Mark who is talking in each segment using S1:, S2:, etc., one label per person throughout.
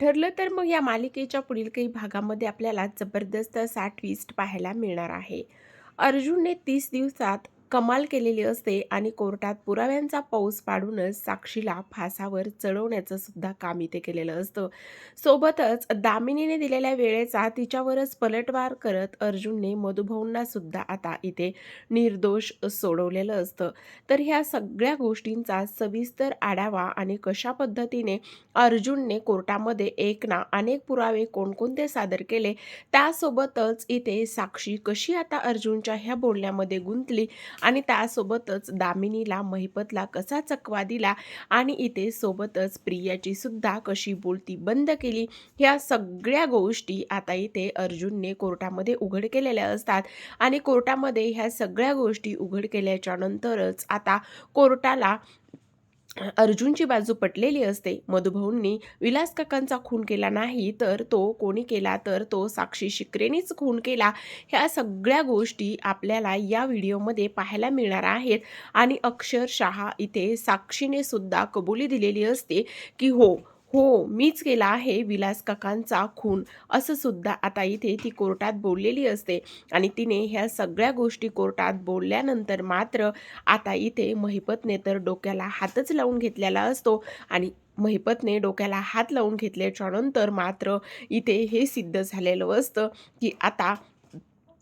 S1: ठरलं तर मग या मालिकेच्या पुढील काही भागामध्ये आपल्याला जबरदस्त असा ट्विस्ट पाहायला मिळणार आहे. अर्जुनने तीस दिवसात कमाल केलेली असते आणि कोर्टात पुराव्यांचा पाऊस पाडूनच साक्षीला फासावर चढवण्याचं सुद्धा काम इथे केलेलं असतं. सोबतच दामिनीने दिलेल्या वेळेचा तिच्यावरच पलटवार करत अर्जुनने मधुभाऊंना सुद्धा आता इथे निर्दोष सोडवलेलं असतं. तर ह्या सगळ्या गोष्टींचा सविस्तर आढावा आणि कशा पद्धतीने अर्जुनने कोर्टामध्ये एक ना अनेक पुरावे कोणकोणते सादर केले त्यासोबतच इथे साक्षी कशी आता अर्जुनच्या ह्या बोलण्यामध्ये गुंतली आणि त्यासोबतच दामिनीला महिपतला कसा चकवा दिला आणि इथे सोबतच प्रियाची सुद्धा कशी बोलती बंद केली ह्या सगळ्या गोष्टी आता इथे अर्जुनने कोर्टामध्ये उघड केलेल्या असतात. आणि कोर्टामध्ये ह्या सगळ्या गोष्टी उघड केल्याच्या नंतरच आता कोर्टाला अर्जुनची बाजू पटलेली असते. मधुभाऊंनी विलास काकांचा खून केला नाही तर तो कोणी केला तर तो साक्षी शिकरेनीच खून केला. ह्या सगळ्या गोष्टी आपल्याला या व्हिडिओमध्ये पाहायला मिळणार आहेत. आणि अक्षरशः इथे साक्षीने सुद्धा कबुली दिलेली असते की हो हो मीच केला आहे विलास काकांचा खून. असं सुद्धा आता इथे ती कोर्टात बोललेली असते. आणि तिने ह्या सगळ्या गोष्टी कोर्टात बोलल्यानंतर मात्र आता इथे महिपतने तर डोक्याला हातच लावून घेतलेला असतो. आणि महिपतने डोक्याला हात लावून घेतल्याच्या नंतर मात्र इथे हे सिद्ध झालेलं असतं की आता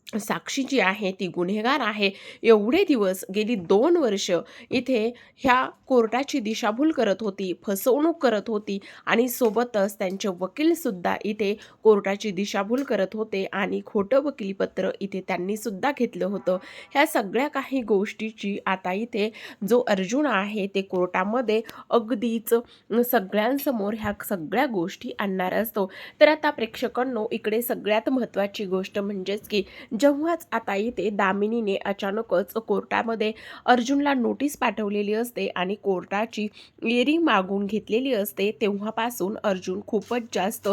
S1: साक्षी जी आहे ती गुन्हेगार आहे. एवढे दिवस गेली दोन वर्ष इथे ह्या कोर्टाची दिशाभूल करत होती फसवणूक करत होती आणि सोबतच त्यांचे वकीलसुद्धा इथे कोर्टाची दिशाभूल करत होते आणि खोटं वकिलीपत्र इथे त्यांनी सुद्धा घेतलं होतं. ह्या सगळ्या काही गोष्टीची आता इथे जो अर्जुन आहे ते कोर्टामध्ये अगदीच सगळ्यांसमोर ह्या सगळ्या गोष्टी आणणार असतो. तर आता प्रेक्षकांनो इकडे सगळ्यात महत्त्वाची गोष्ट म्हणजेच की जेव्हाच आता इथे दामिनीने अचानकच कोर्टामध्ये अर्जुनला नोटीस पाठवलेली असते आणि कोर्टाची इयरिंग मागून घेतलेली असते तेव्हापासून अर्जुन खूपच जास्त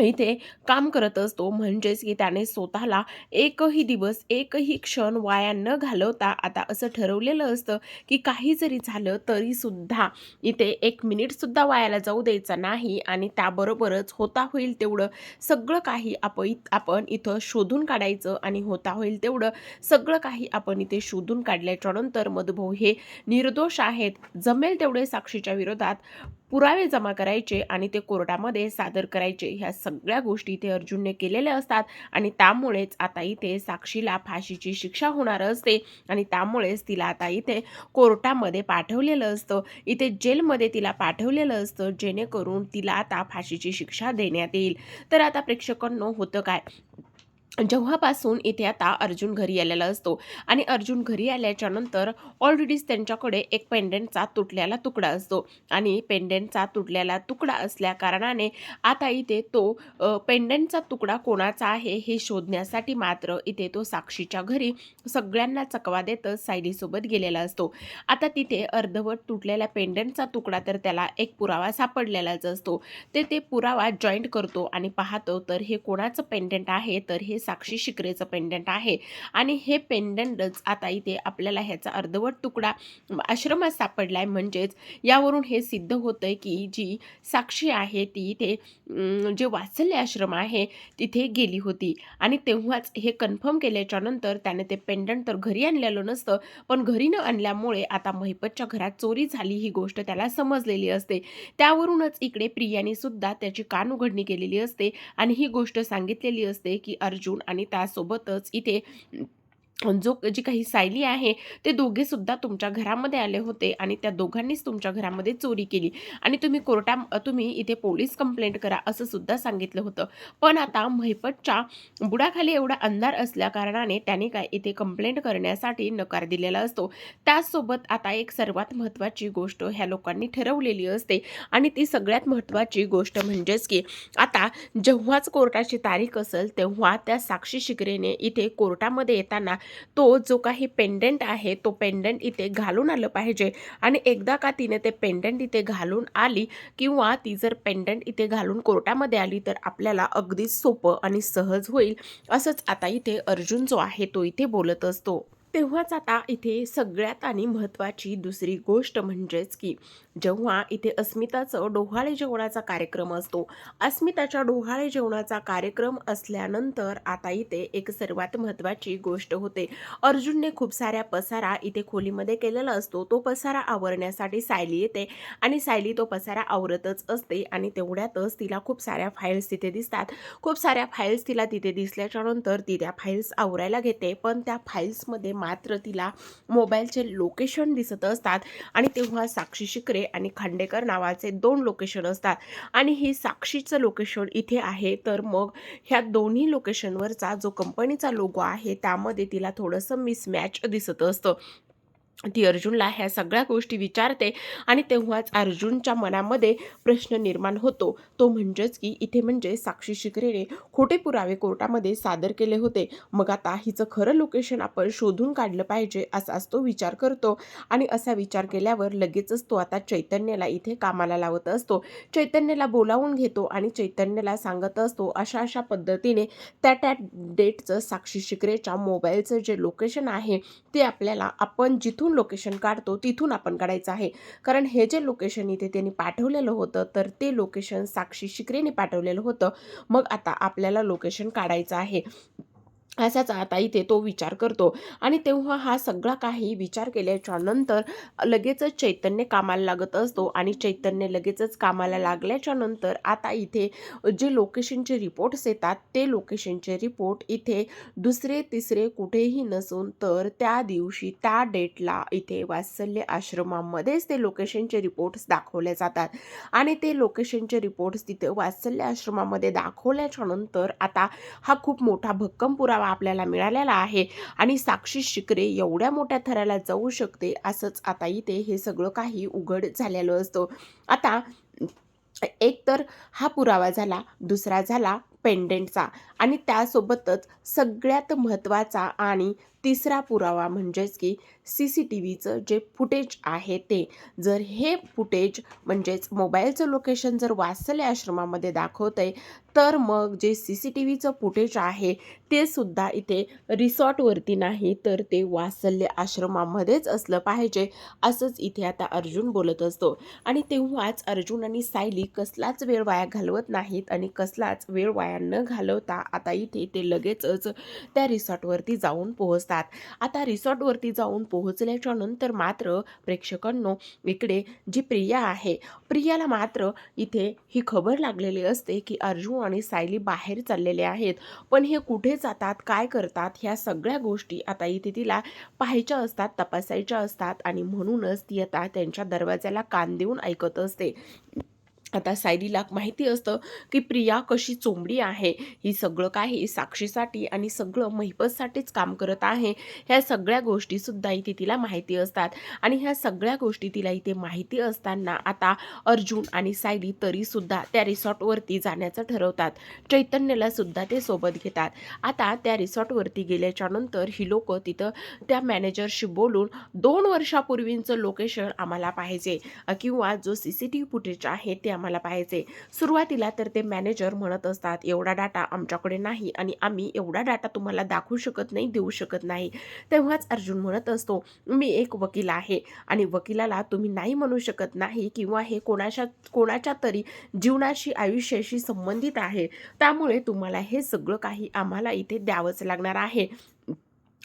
S1: इथे काम करत असतो. म्हणजेच की त्याने स्वतःला एकही दिवस एकही क्षण वाया न घालवता आता असं ठरवलेलं असतं की काही जरी झालं तरीसुद्धा इथे एक मिनिटसुद्धा वायाला जाऊ द्यायचा नाही आणि त्याबरोबरच होता होईल तेवढं सगळं काही आपण आपण इथं शोधून काढायचं आणि होता होईल तेवढं सगळं काही आपण इथे शोधून काढल्याच्यानंतर मधुभाऊ हे निर्दोष आहेत. जमेल तेवढे साक्षीच्या विरोधात पुरावे जमा करायचे आणि ते कोर्टामध्ये सादर करायचे. ह्या सगळ्या गोष्टी इथे अर्जुनने केलेल्या असतात आणि त्यामुळेच आता इथे साक्षीला फाशीची शिक्षा होणार असते आणि त्यामुळेच तिला आता इथे कोर्टामध्ये पाठवलेलं असतं. इथे जेलमध्ये तिला पाठवलेलं असतं जेणेकरून तिला आता फाशीची शिक्षा देण्यात येईल. तर आता प्रेक्षकांनो होतं काय? जेव्हापासून इथे आता अर्जुन घरी आलेला असतो आणि अर्जुन घरी आल्याच्यानंतर ऑलरेडीच त्यांच्याकडे एक पेंडेंटचा तुटलेला तुकडा असतो. आणि पेंडेंटचा तुटलेला तुकडा असल्या कारणाने आता इथे तो पेंडेंटचा तुकडा कोणाचा आहे हे शोधण्यासाठी मात्र इथे तो साक्षीच्या घरी सगळ्यांना चकवा देतच सायलीसोबत गेलेला असतो. आता तिथे अर्धवट तुटलेल्या पेंडेंटचा तुकडा तर त्याला एक पुरावा सापडलेलाच असतो. ते ते पुरावा जॉईंट करतो आणि पाहतो तर हे कोणाचं पेंडेंट आहे? तर हे साक्षी शिकरेचं पेंडंट आहे. आणि हे पेंडंटच आता इथे आपल्याला ह्याचा अर्धवट तुकडा आश्रमात सापडलाय. म्हणजेच यावरून हे सिद्ध होतंय की जी साक्षी आहे ती इथे जे वात्सल्य आश्रम आहे तिथे गेली होती. आणि तेव्हाच हे कन्फर्म केल्याच्यानंतर त्याने ते पेंडंट तर घरी आणलेलं नसतं पण घरी न आणल्यामुळे आता महिपतच्या घरात चोरी झाली ही गोष्ट त्याला समजलेली असते. त्यावरूनच इकडे प्रियाने सुद्धा त्याची कान उघडणी केलेली असते आणि ही गोष्ट सांगितलेली असते की अर्जुन आणि त्यासोबतच इथे जो जी काही सायली आहे ते दोघेसुद्धा तुमच्या घरामध्ये आले होते आणि त्या दोघांनीच तुमच्या घरामध्ये चोरी केली. आणि तुम्ही कोर्टा तुम्ही इथे पोलीस कंप्लेंट करा असं सुद्धा सांगितलं होतं. पण आता महिपतच्या बुडाखाली एवढा अंधार असल्या कारणाने त्याने काय इथे कंप्लेंट करण्यासाठी नकार दिलेला असतो. त्याचसोबत आता एक सर्वात महत्त्वाची गोष्ट ह्या लोकांनी ठरवलेली असते आणि ती सगळ्यात महत्त्वाची गोष्ट म्हणजेच की आता जेव्हाच कोर्टाची तारीख असेल तेव्हा त्या साक्षी शिकरेने इथे कोर्टामध्ये येताना तो जो काही पेंडंट आहे तो पेंडंट इथे घालून आलं पाहिजे. आणि एकदा का तिने ते पेंडंट इथे घालून आली किंवा ती जर पेंडंट इथे घालून कोर्टामध्ये आली तर आपल्याला अगदीच सोपं आणि सहज होईल. असंच आता इथे अर्जुन जो आहे तो इथे बोलत असतो. तेव्हाच आता इथे सगळ्यात आणि महत्त्वाची दुसरी गोष्ट म्हणजेच की जेव्हा इथे अस्मिताचं डोहाळे जेवणाचा कार्यक्रम असतो अस्मिताच्या डोहाळे जेवणाचा कार्यक्रम असल्यानंतर आता इथे एक सर्वात महत्त्वाची गोष्ट होते. अर्जुनने खूप साऱ्या पसारा इथे खोलीमध्ये केलेला असतो. तो पसारा आवरण्यासाठी सायली येते आणि सायली तो पसारा आवरतच असते आणि तेवढ्यातच तिला खूप साऱ्या फाईल्स तिथे दिसतात. खूप साऱ्या फाईल्स तिला तिथे दिसल्याच्यानंतर ती त्या फाईल्स आवरायला घेते. पण त्या फाईल्समध्ये मात्र तिला मोबाईलचे लोकेशन दिसत असतात आणि तेव्हा साक्षी शिकरे आणि खांडेकर नावाचे दोन लोकेशन असतात. आणि हे साक्षीचं लोकेशन इथे आहे तर मग ह्या दोन्ही लोकेशनवरचा जो कंपनीचा लोगो आहे त्यामध्ये तिला थोडंसं मिसमॅच दिसत असतं. ती अर्जुनला ह्या सगळ्या गोष्टी विचारते आणि तेव्हाच अर्जुनच्या मनामध्ये प्रश्न निर्माण होतो. तो म्हणजेच की इथे म्हणजे साक्षी शिकरेने खोटे पुरावे कोर्टामध्ये सादर केले होते. मग आता हिचं खरं लोकेशन आपण शोधून काढलं पाहिजे असाच तो विचार करतो आणि असा विचार केल्यावर लगेचच तो आता चैतन्याला इथे कामाला लावत असतो. चैतन्याला बोलावून घेतो आणि चैतन्याला सांगत असतो अशा अशा पद्धतीने त्या त्या डेटचं साक्षी शिकरेच्या मोबाईलचं जे लोकेशन आहे ते आपल्याला आपण जिथून लोकेशन काढतो तिथून आपण काढायचं आहे. कारण हे जे लोकेशन इथे त्यांनी पाठवलेलं होतं तर ते लोकेशन साक्षी शिकरेने पाठवलेलं होतं. मग आता आपल्याला लोकेशन काढायचं आहे. असाच आता इथे तो विचार करतो. आणि तेव्हा हा सगळा काही विचार केल्याच्यानंतर लगेचच चैतन्य कामाला लागत असतो. आणि चैतन्य लगेचच कामाला लागल्याच्या नंतर आता इथे जे लोकेशनचे रिपोर्ट्स येतात ते लोकेशनचे रिपोर्ट इथे दुसरे तिसरे कुठेही नसून तर त्या दिवशी त्या डेटला इथे वात्सल्य आश्रमामध्येच ते लोकेशनचे रिपोर्ट्स दाखवले जातात. आणि ते लोकेशनचे रिपोर्ट्स तिथे वात्सल्य आश्रमामध्ये दाखवल्याच्या नंतर आता हा खूप मोठा भक्कम पुरावा आपल्याला मिळालेला आहे आणि साक्षी शिकरे एवढ्या मोठ्या थराला जाऊ शकते असंच आता इथे हे सगळं काही उघड झालेलं असतं. आता एक तर हा पुरावा झाला दुसरा झाला पेंडेंटचा आणि त्यासोबतच सगळ्यात महत्त्वाचा आणि तिसरा पुरावा म्हणजेच की सी सी टी व्हीचं जे फुटेज आहे ते. जर हे फुटेज म्हणजेच मोबाईलचं लोकेशन जर वात्सल्य आश्रमामध्ये दाखवतं आहे तर मग जे सी सी टी व्हीचं फुटेज आहे ते सुद्धा इथे रिसॉर्टवरती नाही तर ते वात्सल्य आश्रमामध्येच असलं पाहिजे असंच इथे आता अर्जुन बोलत असतो. आणि तेव्हाच अर्जुन आणि सायली कसलाच वेळ वाया घालवत नाहीत आणि कसलाच वेळ वाया न घालवता आता इथे ते लगेचच त्या रिसॉर्टवरती जाऊन पोहोचतात. आता रिसॉर्टवरती जाऊन पोहोचल्याच्या नंतर मात्र प्रेक्षकांनो इकडे जी प्रिया आहे प्रियाला मात्र इथे ही खबर लागलेली असते की अर्जुन आणि सायली बाहेर चाललेले आहेत. पण हे कुठे जातात काय करतात ह्या सगळ्या गोष्टी आता इथे तिला पाहायच्या असतात तपासायच्या असतात आणि म्हणूनच ती आता त्यांच्या दरवाजाला कान देऊन ऐकत असते. आता सायलीला माहिती असतं की प्रिया कशी चोंबडी आहे ही सगळं काही साक्षीसाठी आणि सगळं महिपतसाठीच काम करत आहे. ह्या सगळ्या गोष्टीसुद्धा इथे तिला माहिती असतात. आणि ह्या सगळ्या गोष्टी तिला इथे माहिती असताना आता अर्जुन आणि सायली तरीसुद्धा त्या रिसॉर्टवरती जाण्याचं ठरवतात. चैतन्यला सुद्धा ते सोबत घेतात. आता त्या रिसॉर्टवरती गेल्याच्यानंतर ही लोक तिथं त्या मॅनेजरशी बोलून दोन वर्षापूर्वींचं लोकेशन आम्हाला पाहिजे. किंवा जो C C T V footage आहे ते आम्हाला पाहिजे सुरुवातीला तर ते मॅनेजर म्हणत असतात एवढा डाटा आमच्याकडे नाही आणि आम्ही एवढा डाटा तुम्हाला दाखवू शकत नाही देऊ शकत नाही. तेव्हाच अर्जुन म्हणत असतो मी एक वकील आहे आणि वकिलाला तुम्ही नाही म्हणू शकत नाही किंवा हे कोणाच्या कोणाच्या तरी जीवनाशी आयुष्याशी संबंधित आहे. त्यामुळे तुम्हाला हे सगळं काही आम्हाला इथे द्यावंच लागणार आहे.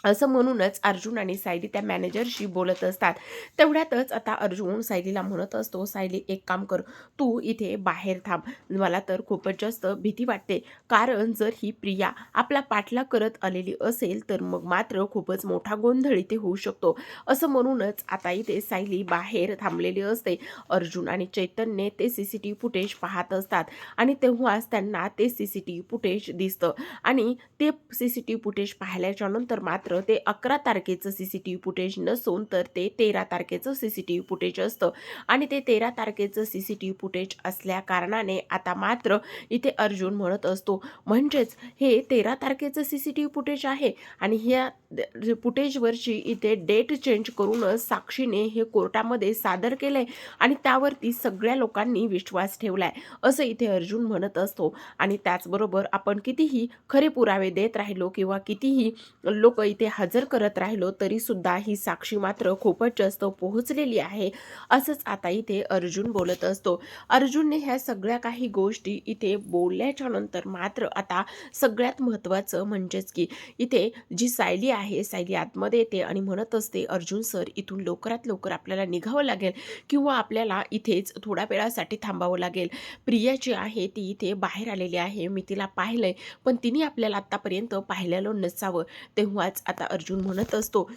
S1: असं म्हणूनच अर्जुन आणि सायली त्या मॅनेजरशी बोलत असतात. तेवढ्यातच आता अर्जुन सायलीला म्हणत असतो सायली एक काम कर तू इथे बाहेर थांब. मला तर खूपच जास्त भीती वाटते. कारण जर ही प्रिया आपला पाठला करत आलेली असेल तर मग मात्र खूपच मोठा गोंधळ इथे होऊ शकतो. असं म्हणूनच आता इथे सायली बाहेर थांबलेली असते. अर्जुन आणि चैतन्य ते C C T V footage पाहत असतात आणि तेव्हाच त्यांना ते C C T V footage दिसतं. आणि ते C C T V footage पाहिल्याच्यानंतर मात्र मात्र ते अकरा तारखेचं C C T V footage नसून तर ते तेरा तारखेचं C C T V footage असतं. आणि ते तेरा तारखेचं C C T V footage असल्या कारणाने आता मात्र इथे अर्जुन म्हणत असतो म्हणजेच हे तेरा तारखेचं C C T V footage आहे आणि ह्या फुटेजवरची इथे डेट चेंज करूनच साक्षीने हे कोर्टामध्ये सादर केलंय आणि त्यावरती सगळ्या लोकांनी विश्वास ठेवलाय असं इथे अर्जुन म्हणत असतो. आणि त्याचबरोबर आपण कितीही खरे पुरावे देत राहिलो किंवा कितीही लोक इथे हजर करत राहिलो तरीसुद्धा ही साक्षी मात्र खूपच जास्त पोहोचलेली आहे असंच आता इथे अर्जुन बोलत असतो. अर्जुनने ह्या सगळ्या काही गोष्टी इथे बोलल्याच्या नंतर मात्र आता सगळ्यात महत्त्वाचं म्हणजेच की इथे जी सायली आहे सायली आतमध्ये येते आणि म्हणत असते अर्जुन सर इथून लवकरात लवकर आपल्याला निघावं लागेल किंवा आपल्याला इथेच थोड्या वेळासाठी थांबावं लागेल. प्रिया जी आहे ती इथे बाहेर आलेली आहे मी तिला पाहिलंय पण तिने आपल्याला आत्तापर्यंत पाहिलेलं नसावं. तेव्हाच आता अर्जुन म्हणत असतो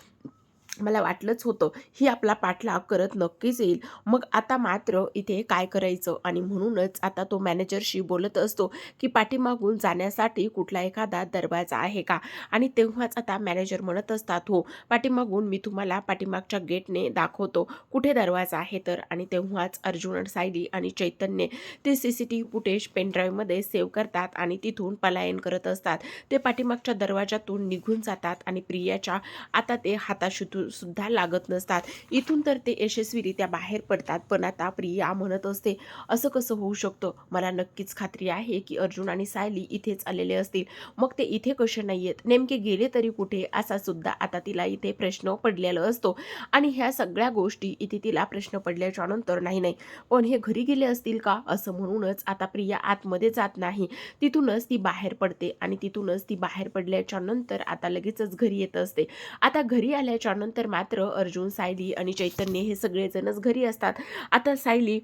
S1: मला वाटलंच होतं. ही आपला पाठलाग करत नक्कीच येईल. मग आता मात्र इथे काय करायचं? आणि म्हणूनच आता तो मॅनेजरशी बोलत असतो की पाठीमागून जाण्यासाठी कुठला एखादा दरवाजा आहे का? आणि तेव्हाच आता मॅनेजर म्हणत असतात हो पाठीमागून मी तुम्हाला पाठीमागच्या गेटने दाखवतो. कुठे दरवाजा आहे तर? आणि तेव्हाच अर्जुन सायली आणि चैतन्य ते C C T V footage पेनड्राईव्हमध्ये save करतात आणि तिथून पलायन करत असतात. ते पाठीमागच्या दरवाजातून निघून जातात आणि प्रियाच्या आता ते हाताशुतून सुद्धा लागत नसतात. इथून तर ते यशस्वीरित्या बाहेर पडतात. पण आता प्रिया म्हणत असते असं कसं होऊ शकतं? मला नक्कीच खात्री आहे की अर्जुन आणि सायली इथेच आलेले असतील. मग ते इथे कसे नाही आहेत नेमके गेले तरी कुठे? असा सुद्धा आता तिला इथे प्रश्न पडलेला असतो. आणि ह्या सगळ्या गोष्टी इथे तिला प्रश्न पडल्याच्या नंतर नाही नाही. पण हे घरी गेले असतील का? असं म्हणूनच आता प्रिया आतमध्ये जात नाही. तिथूनच ती बाहेर पडते आणि तिथूनच ती बाहेर पडल्याच्या नंतर आता लगेचच घरी येत असते. आता घरी आल्याच्यानंतर मात्र अर्जुन सायली आणि चैतन्य हे सगळेजणच घरी असतात. आता सायली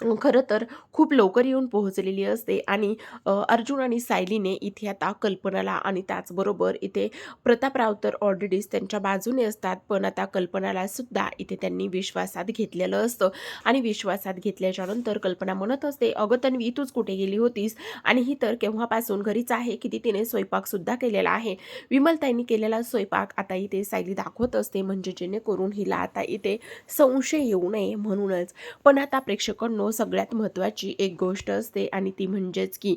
S1: खरं तर खूप लवकर येऊन पोहोचलेली असते आणि अर्जुन आणि सायलीने इथे आता कल्पनाला आणि त्याचबरोबर इथे प्रतापराव तर ऑलरेडीच त्यांच्या बाजूने असतात पण आता कल्पनाला सुद्धा इथे त्यांनी विश्वासात घेतलेलं असतं आणि विश्वासात घेतल्याच्यानंतर कल्पना म्हणत असते अगं तन्वी तूच कुठे गेली होतीस? आणि ही तर केव्हापासून घरीच आहे की तिने स्वयंपाकसुद्धा केलेला आहे. विमलताईंनी केलेला स्वयंपाक आता इथे सायली दाखवत असते म्हणजे जेणेकरून हिला आता इथे संशय येऊ नये म्हणूनच. पण आता प्रेक्षकांनो सगळ्यात महत्त्वाची एक गोष्ट असते आणि ती म्हणजेच की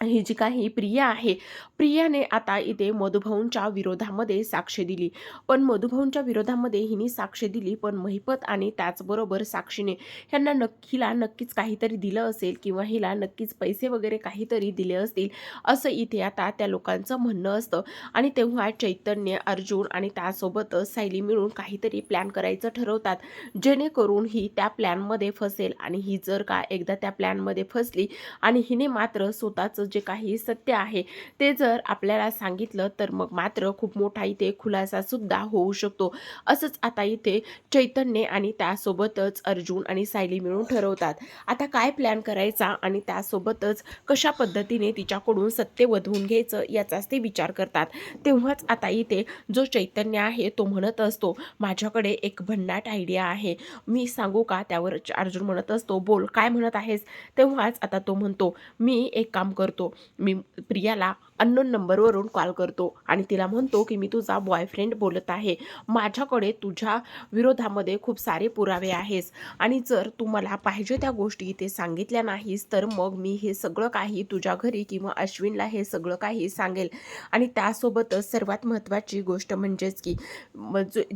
S1: ही जी काही प्रिया आहे प्रियाने आता इथे मधुभाऊंच्या विरोधामध्ये साक्ष दिली. पण मधुभाऊंच्या विरोधामध्ये हिने साक्ष दिली पण महिपत आणि त्याचबरोबर साक्षीने ह्यांना नक्कीला नक्कीच काहीतरी दिलं असेल किंवा हिला नक्कीच पैसे वगैरे काहीतरी दिले असतील असं इथे आता त्या लोकांचं म्हणणं असतं. आणि तेव्हा चैतन्य अर्जुन आणि त्यासोबतच सायली मिळून काहीतरी प्लॅन करायचं ठरवतात. जेणेकरून ही त्या प्लॅनमध्ये फसेल आणि ही जर का एकदा त्या प्लॅनमध्ये फसली आणि हिने मात्र स्वतःचं जे काही सत्य आहे ते जर आपल्याला सांगितलं तर मग मात्र खूप मोठा इथे खुलासा सुद्धा होऊ शकतो. असंच आता इथे चैतन्य आणि त्यासोबतच अर्जुन आणि सायली मिळून ठरवतात. आता काय प्लॅन करायचा आणि त्यासोबतच कशा पद्धतीने तिच्याकडून सत्य वधवून घ्यायचं याचाच ते विचार करतात. तेव्हाच आता इथे जो चैतन्य आहे तो म्हणत असतो माझ्याकडे एक भन्नाट आयडिया आहे. मी सांगू का? त्यावर अर्जुन म्हणत असतो बोल काय म्हणत आहेस? तेव्हाच आता तो म्हणतो मी एक काम करतो मी प्रियाला अननोन नंबरवरून कॉल करतो आणि तिला म्हणतो की मी तुझा बॉयफ्रेंड बोलत आहे. माझ्याकडे तुझ्या विरोधामध्ये खूप सारे पुरावे आहेस आणि जर तू मला पाहिजे त्या गोष्टी इथे सांगितल्या नाहीस तर मग मी हे सगळं काही तुझ्या घरी किंवा अश्विनला हे सगळं काही सांगेल. आणि त्यासोबतच सर्वात महत्त्वाची गोष्ट म्हणजेच की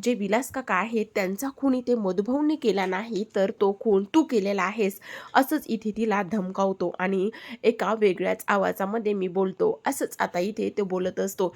S1: जे विलास काका आहेत त्यांचा खून इथे मधुभाऊने केला नाही तर तो खून तू केलेला आहेस. असंच इथे तिला धमकावतो आणि एका वेगळ्याच आवाजामध्ये मी बोलतो. असंच आता इथे तो बोलत असतो.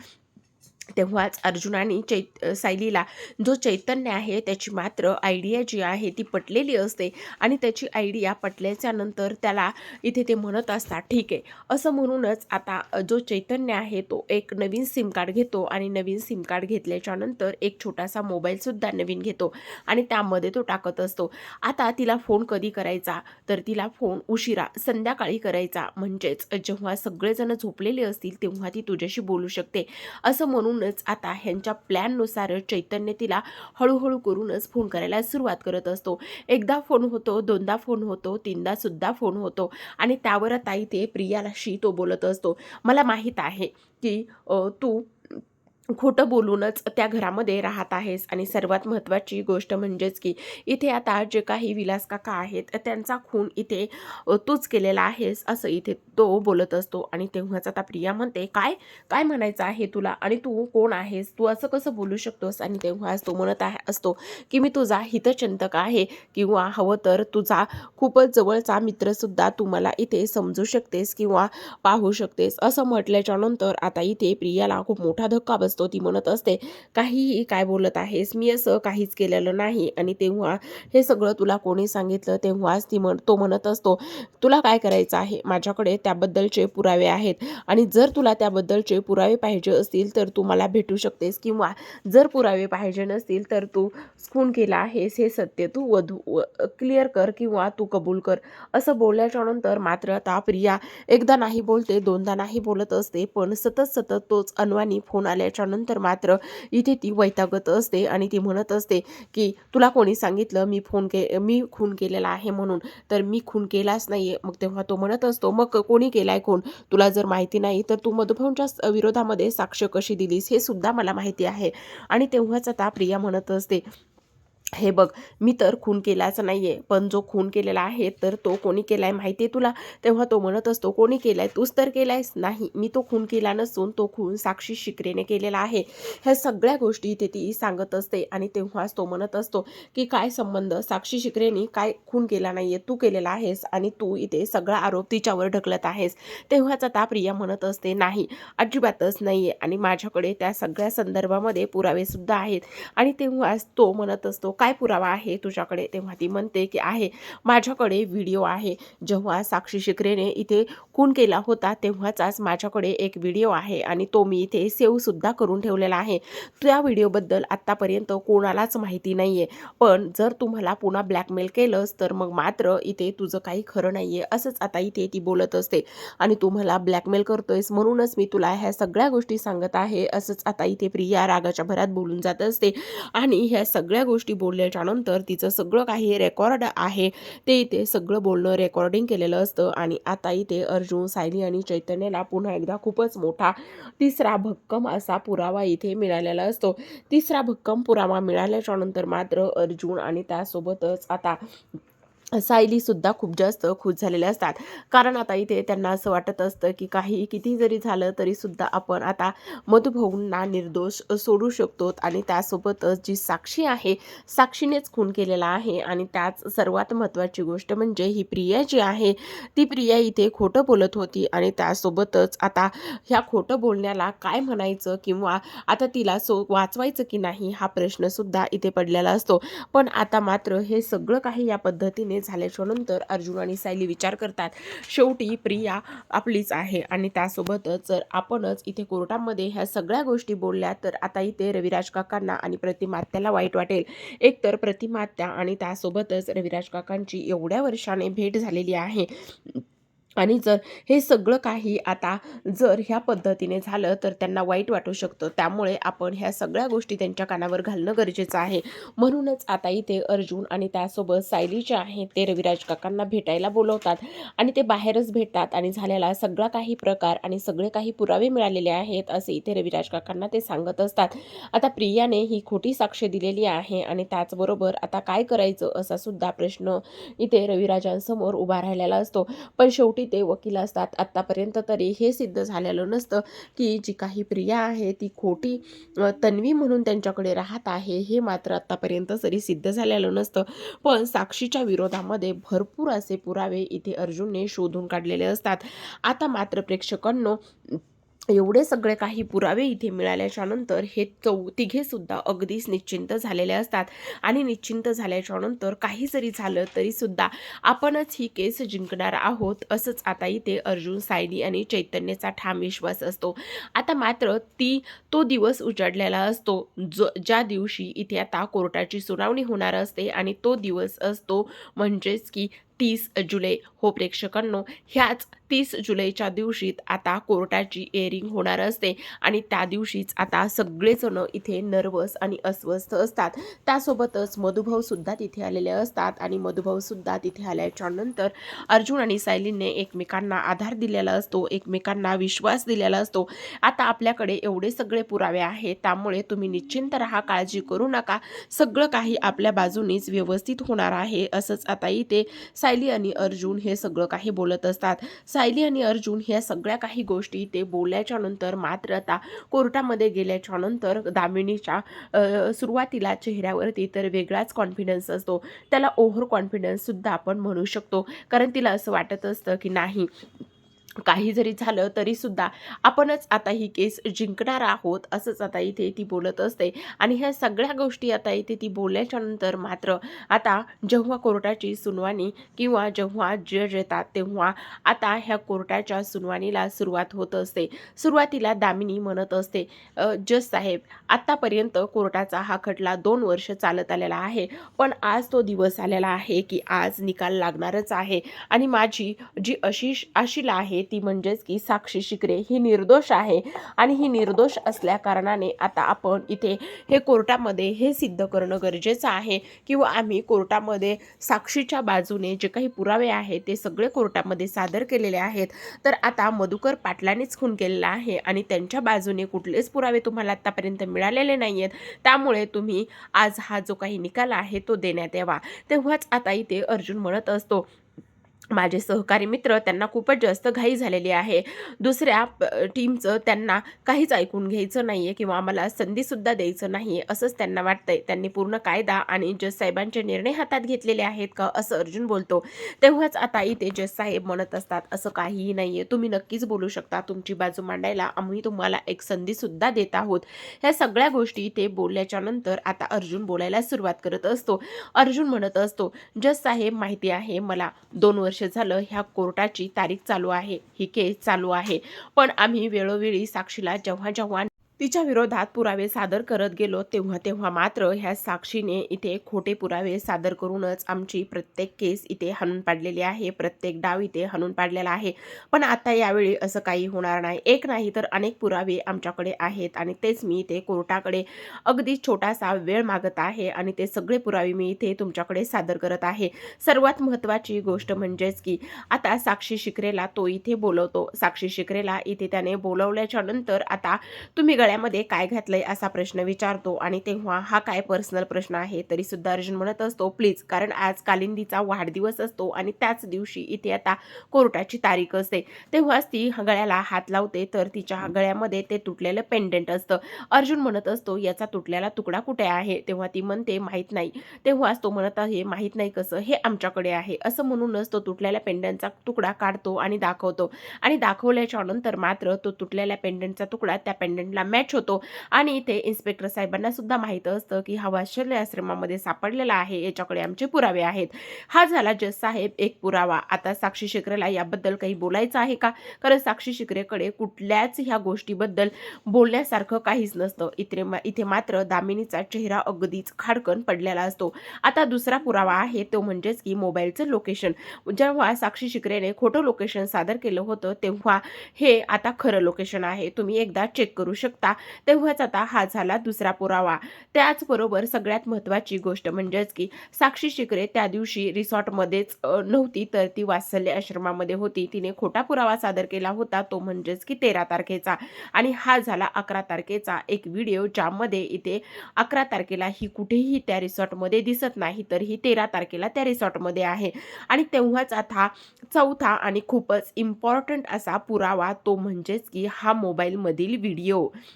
S1: तेव्हाच अर्जुनाने चैत सायलीला जो चैतन्य आहे त्याची मात्र आयडिया जी आहे ती पटलेली असते आणि त्याची आयडिया पटल्याच्या नंतर त्याला इथे ते म्हणत असतात ठीक आहे. असं म्हणूनच आता जो चैतन्य आहे तो एक नवीन सिम कार्ड घेतो आणि नवीन सिम कार्ड घेतल्याच्या नंतर एक छोटासा मोबाईलसुद्धा नवीन घेतो आणि त्यामध्ये तो टाकत असतो. आता तिला फोन कधी करायचा? तर तिला फोन उशिरा संध्याकाळी करायचा. म्हणजेच जेव्हा सगळेजण झोपलेले असतील तेव्हा ती तुझ्याशी बोलू शकते. असं म्हणून म्हणूनच आता ह्यांच्या प्लॅननुसार चैतन्य तिला हळूहळू करूनच फोन करायला सुरुवात करत असतो. एकदा फोन होतो दोनदा फोन होतो तीनदा सुद्धा फोन होतो आणि त्यावर आता इथे प्रियालाशी तो बोलत असतो. मला माहीत आहे की तू खोटं बोलूनच त्या घरामध्ये राहत आहेस. आणि सर्वात महत्त्वाची गोष्ट म्हणजेच की इथे आता जे काही विलास काका आहेत त्यांचा खून इथे तूच केलेला आहेस असं इथे तो बोलत असतो. आणि तेव्हाच आता प्रिया म्हणते काय काय म्हणायचं आहे तुला? आणि तू कोण आहेस? तू असं कसं बोलू शकतोस? आणि तेव्हाच तो म्हणत आहे असतो की मी तुझा हितचिंतक आहे. किंवा हवं तर तुझा खूपच जवळचा मित्रसुद्धा तू मला इथे समजू शकतेस किंवा पाहू शकतेस. असं म्हटल्याच्यानंतर आता इथे प्रियाला खूप मोठा धक्का बसतो. असतो ती म्हणत असते काहीही काय बोलत आहेस मी असं काहीच केलेलं नाही. आणि तेव्हा हे सगळं तुला कोणी सांगितलं तेव्हाच ती म्हण तो म्हणत असतो तुला काय करायचं आहे? माझ्याकडे त्याबद्दलचे पुरावे आहेत. आणि जर तुला त्याबद्दलचे पुरावे पाहिजे असतील तर तू मला भेटू शकतेस. किंवा जर पुरावे पाहिजे नसतील तर तू खून केला आहेस. हे सत्य तू वधू क्लिअर कर किंवा तू कबूल कर. असं बोलल्याच्या नंतर मात्र आता प्रिया एकदा नाही बोलते दोनदा नाही बोलत असते पण सतत सतत तोच अनवानी फोन आल्याच्या नंतर मात्र इथे ती वैतागत असते आणि ती म्हणत असते की तुला कोणी सांगितलं मी फोन के मी खून केलेला आहे म्हणून? तर मी खून केलाच नाही आहे मग तेव्हा तो म्हणत असतो मग कोणी केलाय खून? तुला जर माहिती नाही तर तू मधुभाऊंच्या विरोधामध्ये साक्ष कशी दिलीस? हे सुद्धा मला माहिती आहे. आणि तेव्हाच आता प्रिया म्हणत असते हे बघ मी तर खून केलाच नाही आहे पण जो खून केलेला आहे तर तो कोणी केला आहे माहिती आहे तुला? तेव्हा तो म्हणत असतो कोणी केला आहे तूच तर केला आहेस नाही मी तो खून केला नसून तो खून साक्षी शिकरेने केलेला आहे. ह्या सगळ्या गोष्टी इथे ती सांगत असते आणि तेव्हाच तो म्हणत असतो की काय संबंध? साक्षी शिकरेने काय खून केला नाही आहे तू केलेला आहेस आणि तू इथे सगळा आरोप तिच्यावर ढकलत आहेस. तेव्हाच आता प्रिया म्हणत असते नाही अजिबातच नाही आहे आणि माझ्याकडे त्या सगळ्या संदर्भामध्ये पुरावेसुद्धा आहेत. आणि तेव्हाच तो म्हणत असतो काय पुरावा आहे तुझ्याकडे? तेव्हा ती म्हणते की आहे माझ्याकडे व्हिडिओ आहे. जेव्हा साक्षी शिकरेने इथे खून केला होता तेव्हाचाच माझ्याकडे एक व्हिडिओ आहे आणि तो मी इथे सेव्हसुद्धा करून ठेवलेला आहे. त्या व्हिडिओबद्दल आत्तापर्यंत कोणालाच माहिती नाही आहे पण जर तुम्हाला पुन्हा ब्लॅकमेल केलंस तर मग मात्र इथे तुझं काही खरं नाही आहे असंच आता इथे ती बोलत असते. आणि तुम्हाला ब्लॅकमेल करतोयस म्हणूनच मी तुला ह्या सगळ्या गोष्टी सांगत आहे असंच आता इथे प्रिया रागाच्या भरात बोलून जात असते. आणि ह्या सगळ्या गोष्टी बोल बोलल्याच्या नंतर तिचं सगळं काही रेकॉर्ड आहे. ते इथे सगळं बोलणं रेकॉर्डिंग केलेलं असतं आणि आता इथे अर्जुन सायली आणि चैतन्याला पुन्हा एकदा खूपच मोठा तिसरा भक्कम असा पुरावा इथे मिळालेला असतो. तिसरा भक्कम पुरावा मिळाल्याच्या नंतर मात्र अर्जुन आणि त्यासोबतच आता सायलीसुद्धा खूप जास्त खुश झालेल्या असतात. कारण आता इथे त्यांना असं वाटत असतं की काही किती जरी झालं तरीसुद्धा आपण आता मधुभाऊंना निर्दोष सोडू शकतो आणि त्यासोबतच जी साक्षी आहे साक्षीनेच खून केलेला आहे आणि त्याच सर्वात महत्त्वाची गोष्ट म्हणजे ही प्रिया जी आहे ती प्रिया इथे खोटं बोलत होती आणि त्यासोबतच आता ह्या खोटं बोलण्याला काय म्हणायचं किंवा आता तिला सो वाचवायचं की नाही हा प्रश्नसुद्धा इथे पडलेला असतो. पण आता मात्र हे सगळं काही या पद्धतीने झाल्याच्यानंतर अर्जुन आणि सायली विचार करतात. शेवटी प्रिया आपलीच आहे आणि त्यासोबतच जर आपणच इथे कोर्टामध्ये ह्या सगळ्या गोष्टी बोलल्या तर आता इथे रविराज काकांना आणि प्रतिमात्याला वाईट वाटेल. एकतर प्रतिमात्या आणि त्यासोबतच रविराज काकांची एवढ्या वर्षाने भेट झालेली आहे. आणि जर हे सगळं काही आता जर ह्या पद्धतीने झालं तर त्यांना वाईट वाटू शकतं. त्यामुळे आपण ह्या सगळ्या गोष्टी त्यांच्या कानावर घालणं गरजेचं आहे. म्हणूनच आता इथे अर्जुन आणि त्यासोबत सायली जे आहे ते रविराज काकांना भेटायला बोलवतात आणि ते बाहेरच भेटतात आणि झालेला सगळा काही प्रकार आणि सगळे काही पुरावे मिळालेले आहेत असे इथे रविराज काकांना ते सांगत असतात. आता प्रियाने ही खोटी साक्ष दिलेली आहे आणि त्याचबरोबर आता काय करायचं असा सुद्धा प्रश्न इथे रविराजांसमोर उभा राहिलेला असतो. पण शेवटी ते वकील असतात. आत्तापर्यंत तरी हे सिद्ध झालेलं नसतं की जी काही प्रिया आहे ती खोटी तन्वी म्हणून त्यांच्याकडे राहत आहे हे मात्र आत्तापर्यंत तरी सिद्ध झालेलं नसतं. पण साक्षीच्या विरोधामध्ये भरपूर असे पुरावे इथे अर्जुनने शोधून काढलेले असतात. आता मात्र प्रेक्षकांनो एवढे सगळे काही पुरावे इथे मिळाल्याच्या नंतर हे चौ तिघेसुद्धा अगदीच निश्चिंत झालेले असतात. आणि निश्चिंत झाल्याच्यानंतर काही जरी झालं तरीसुद्धा आपणच ही केस जिंकणार आहोत असंच आता इथे अर्जुन सायली आणि चैतन्याचा ठाम विश्वास असतो. आता मात्र ती तो दिवस उजाडलेला असतो. जो ज्या दिवशी इथे आता कोर्टाची सुनावणी होणार असते आणि तो दिवस असतो म्हणजेच की तीस जुलै. हो प्रेक्षकांनो ह्याच तीस जुलैच्या दिवशीत आता कोर्टाची एअरिंग होणार असते आणि त्या दिवशीच आता सगळेजण इथे नर्वस आणि अस्वस्थ असतात. त्यासोबतच मधुभाऊसुद्धा तिथे आलेले असतात आणि मधुभाऊसुद्धा तिथे आल्याच्यानंतर अर्जुन आणि सायलीने एकमेकांना आधार दिलेला असतो एकमेकांना विश्वास दिलेला असतो. आता आपल्याकडे एवढे सगळे पुरावे आहेत त्यामुळे तुम्ही निश्चिंत राहा काळजी करू नका. सगळं काही आपल्या बाजूनीच व्यवस्थित होणार आहे असंच आता इथे सायली आणि अर्जुन हे सगळं काही बोलत असतात. सायली आणि अर्जुन ह्या सगळ्या काही गोष्टी ते बोलल्याच्या नंतर मात्र आता कोर्टामध्ये गेल्याच्यानंतर दामिनीच्या सुरुवातीला चेहऱ्यावरती तर वेगळाच कॉन्फिडन्स असतो. त्याला ओव्हर कॉन्फिडन्ससुद्धा आपण म्हणू शकतो. कारण तिला असं वाटत असतं की नाही काही जरी झालं तरीसुद्धा आपणच आता ही केस जिंकणार आहोत असंच आता इथे ती बोलत असते. आणि ह्या सगळ्या गोष्टी आता इथे ती बोलल्याच्या नंतर मात्र आता जेव्हा कोर्टाची सुनवाणी किंवा जेव्हा जज येतात तेव्हा आता ह्या कोर्टाच्या सुनवाणीला सुरुवात होत असते. सुरुवातीला दामिनी म्हणत असते जज साहेब आत्तापर्यंत कोर्टाचा हा खटला दोन वर्ष चालत आलेला आहे पण आज तो दिवस आलेला आहे की आज निकाल लागणारच आहे. आणि माझी जी अशी आशिला आहे ती म्हणजेच की साक्षी शिकरे ही निर्दोष आहे. आणि ही निर्दोष असल्या कारणाने आता आपण इथे हे कोर्टामध्ये हे सिद्ध करणं गरजेचं आहे. किंवा आम्ही कोर्टामध्ये साक्षीच्या बाजूने जे काही पुरावे आहेत ते सगळे कोर्टामध्ये सादर केलेले आहेत. तर आता मधुकर पाटलानेच खून केलेला आहे आणि त्यांच्या बाजूने कुठलेच पुरावे तुम्हाला आत्तापर्यंत मिळालेले नाही आहेत त्यामुळे तुम्ही आज हा जो काही निकाल आहे तो देण्यात यावा. तेव्हाच आता इथे अर्जुन म्हणत असतो माझे सहकारी मित्र त्यांना खूपच जास्त घाई झालेली आहे. दुसऱ्या टीमचं त्यांना काहीच ऐकून घ्यायचं नाही आहे किंवा आम्हाला संधीसुद्धा द्यायचं नाही आहे असंच त्यांना वाटतंय. त्यांनी पूर्ण कायदा आणि जज साहेबांचे निर्णय हातात घेतलेले आहेत का असं अर्जुन बोलतो. तेव्हाच आता इथे जज साहेब म्हणत असतात असं काहीही नाही आहे तुम्ही नक्कीच बोलू शकता. तुमची बाजू मांडायला आम्ही तुम्हाला एक संधीसुद्धा देत आहोत. ह्या सगळ्या गोष्टी ते बोलल्याच्या नंतर आता अर्जुन बोलायला सुरुवात करत असतो. अर्जुन म्हणत असतो जज साहेब माहिती आहे मला दोन वर्ष झालं ह्या कोर्टाची तारीख चालू आहे ही केस चालू आहे. पण आम्ही वेळोवेळी साक्षीला जेव्हा जेव्हा तिच्या विरोधात पुरावे सादर करत गेलो तेव्हा तेव्हा मात्र ह्या साक्षीने इथे खोटे पुरावे सादर करूनच आमची प्रत्येक केस इथे हाणून पाडलेली आहे प्रत्येक डाव इथे हाणून पाडलेला आहे. पण आता यावेळी असं काही होणार नाही. एक नाही तर अनेक पुरावे आमच्याकडे आहेत आणि तेच मी इथे कोर्टाकडे अगदी छोटासा वेळ मागत आहे आणि ते सगळे पुरावे मी इथे तुमच्याकडे सादर करत आहे. सर्वात महत्त्वाची गोष्ट म्हणजेच की आता साक्षी शिकरेला तो इथे बोलवतो. साक्षी शिकरेला इथे त्याने बोलवल्याच्या नंतर आता तुम्ही गळ्यामध्ये काय घातलंय असा प्रश्न विचारतो आणि तेव्हा हा काय पर्सनल प्रश्न आहे तरी सुद्धा अर्जुन म्हणत असतो प्लीज कारण आज कालिंदीचा वाढदिवस असतो आणि त्याच दिवशी इथे आता कोर्टाची तारीख असते. तेव्हाच ती गळ्याला हात लावते तर तिच्या गळ्यामध्ये ते तुटलेलं पेंडेंट असतं. अर्जुन म्हणत असतो याचा तुटलेला तुकडा कुठे आहे? तेव्हा ती म्हणते माहीत नाही. तेव्हाच तो म्हणत आहे माहीत नाही कसं हे आमच्याकडे आहे. असं म्हणूनच तो तुटलेल्या पेंडंटचा तुकडा काढतो आणि दाखवतो. आणि दाखवल्याच्या नंतर मात्र तो तुटलेल्या पेंडंटचा तुकडा त्या पेंडंटला मॅच होतो. आणि इथे इन्स्पेक्टर साहेबांना सुद्धा माहीत असतं की हा वात्सल्य आश्रमामध्ये सापडलेला आहे याच्याकडे आमचे पुरावे आहेत. हा झाला जज साहेब एक पुरावा. आता साक्षी शिकरेला याबद्दल काही बोलायचं आहे का? कारण साक्षी शिकरेकडे कुठल्याच ह्या गोष्टीबद्दल बोलण्यासारखं काहीच नसतं. इथे इथे मात्र दामिनीचा चेहरा अगदीच खाडकन पडलेला असतो. आता दुसरा पुरावा आहे तो म्हणजेच की मोबाईलचं लोकेशन. जेव्हा साक्षी शिकरेने खोटं लोकेशन सादर केलं होतं तेव्हा हे आता खरं लोकेशन आहे. तुम्ही एकदा चेक करू शकता. तेव्हाच आता हा झाला दुसरा पुरावा. त्याचबरोबर सगळ्यात महत्त्वाची गोष्ट म्हणजेच की साक्षी शिकरे त्या दिवशी रिसॉर्टमध्येच नव्हती तर ती वात्सल्य आश्रमामध्ये होती. तिने खोटा पुरावा सादर केला होता तो म्हणजेच की तेरा तारखेचा. आणि हा झाला अकरा तारखेचा एक व्हिडिओ ज्यामध्ये इथे अकरा तारखेला ही कुठेही त्या रिसॉर्टमध्ये दिसत नाही तर ही तेरा तारखेला त्या रिसॉर्टमध्ये आहे. आणि तेव्हाच आता चौथा आणि खूपच इम्पॉर्टंट असा पुरावा तो म्हणजेच की हा मोबाईलमधील व्हिडिओ.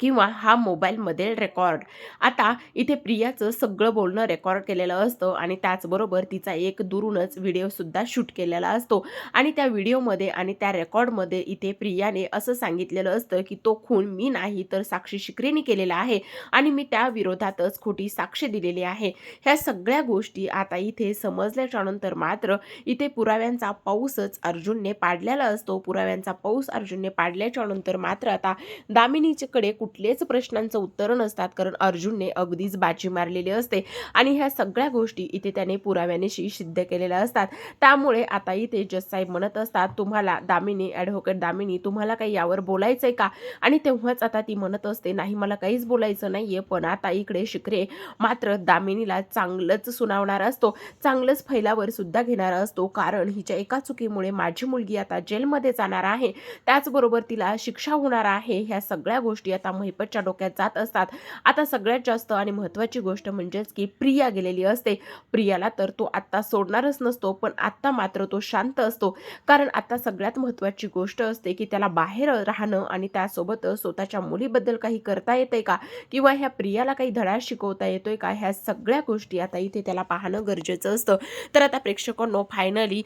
S1: किंवा हा मोबाईलमधील रेकॉर्ड आता इथे प्रियाचं सगळं बोलणं रेकॉर्ड केलेलं असतं आणि त्याचबरोबर तिचा एक दुरूनच व्हिडिओसुद्धा शूट केलेला असतो. आणि त्या व्हिडिओमध्ये आणि त्या रेकॉर्डमध्ये इथे प्रियाने असं सांगितलेलं असतं की तो खून मी नाही तर साक्षी शिकरेने केलेला आहे आणि मी त्या विरोधातच खोटी साक्ष दिलेली आहे. ह्या सगळ्या गोष्टी आता इथे समजल्याच्यानंतर मात्र इथे पुराव्यांचा पाऊसच अर्जुनने पाडलेला असतो. पुराव्यांचा पाऊस अर्जुनने पाडल्याच्यानंतर मात्र आता दामिनीच्याकडे कुठलेच प्रश्नांचं उत्तर नसतात कारण अर्जुनने अगदीच बाजी मारलेली असते. आणि ह्या सगळ्या गोष्टी इथे त्याने पुराव्यानेशी सिद्ध केलेल्या असतात. त्यामुळे आता इथे जज म्हणत असतात तुम्हाला दामिनी ॲडव्होकेट दामिनी तुम्हाला काही यावर बोलायचं आहे का? आणि तेव्हाच आता ती म्हणत असते नाही मला काहीच बोलायचं नाहीये पण आता इकडे शिकरे मात्र दामिनीला चांगलंच सुनावणार असतो. चांगलंच फैलावर सुद्धा घेणार असतो कारण हिच्या एका चुकीमुळे माझी मुलगी आता जेलमध्ये जाणार आहे. त्याचबरोबर तिला शिक्षा होणार आहे. ह्या सगळ्या गोष्टी आता महिपतच्या डोक्यात जात असतात. आता सगळ्यात जास्त आणि महत्त्वाची गोष्ट म्हणजेच की प्रिया गेलेली असते. प्रियाला तर तो आत्ता सोडणारच नसतो पण आत्ता मात्र तो शांत असतो. कारण आत्ता सगळ्यात महत्त्वाची गोष्ट असते की त्याला बाहेर राहणं आणि त्यासोबतच स्वतःच्या मुलीबद्दल काही करता येते का? किंवा ह्या प्रियाला काही धडा शिकवता येतोय का? ह्या सगळ्या गोष्टी आता इथे त्याला पाहणं गरजेचं असतं. तर आता प्रेक्षकांनो फायनली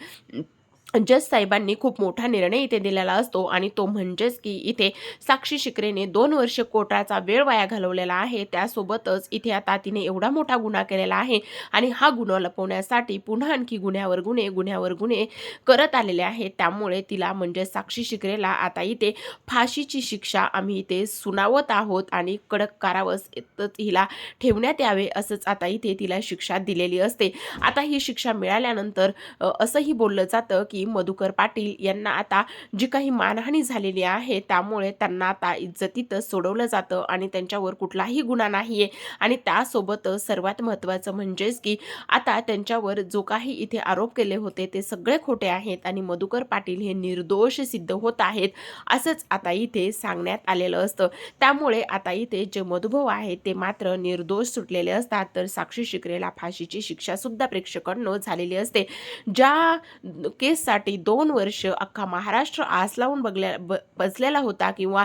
S1: जज साहेबांनी खूप मोठा निर्णय इथे दिलेला असतो आणि तो म्हणजेच की इथे साक्षी शिकरेने दोन वर्ष कोर्टाचा वेळ वाया घालवलेला आहे. त्यासोबतच इथे आता तिने एवढा मोठा गुन्हा केलेला आहे आणि हा गुन्हा लपवण्यासाठी पुन्हा आणखी गुन्ह्यावर गुन्हे गुन्ह्यावर गुन्हे करत आलेले आहेत. त्यामुळे तिला म्हणजे साक्षी शिकरेला आता इथे फाशीची शिक्षा आम्ही इथे सुनावत आहोत आणि कडक कारावासातच हिला ठेवण्यात यावे असंच आता इथे तिला शिक्षा दिलेली असते. आता ही शिक्षा मिळाल्यानंतर असंही बोललं जातं की की मधुकर पाटील यांना आता जी काही मानहानी झालेली आहे त्यामुळे त्यांना आता इज्जतीतच सोडवलं जातं आणि त्यांच्यावर कुठलाही गुन्हा नाही आहे आणि त्यासोबतच सर्वात महत्त्वाचं म्हणजेच की आता त्यांच्यावर जो काही इथे आरोप केले होते ते सगळे खोटे आहेत आणि मधुकर पाटील हे निर्दोष सिद्ध होत आहेत असंच आता इथे सांगण्यात आलेलं असतं. त्यामुळे आता इथे जे मधुभाऊ आहेत ते मात्र निर्दोष सुटलेले असतात. तर साक्षी शिकरेला फाशीची शिक्षा सुद्धा प्रेक्षकांनो झालेली असते. ज्या केस साठी दोन वर्ष अख्खा महाराष्ट्र आस लावून बघल्या ब बसलेला होता किंवा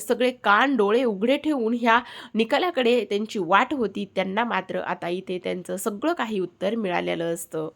S1: सगळे कान डोळे उघडे ठेवून ह्या निकालाकडे त्यांची वाट होती त्यांना मात्र आता इथे त्यांचं सगळं काही उत्तर मिळालेलं असतं.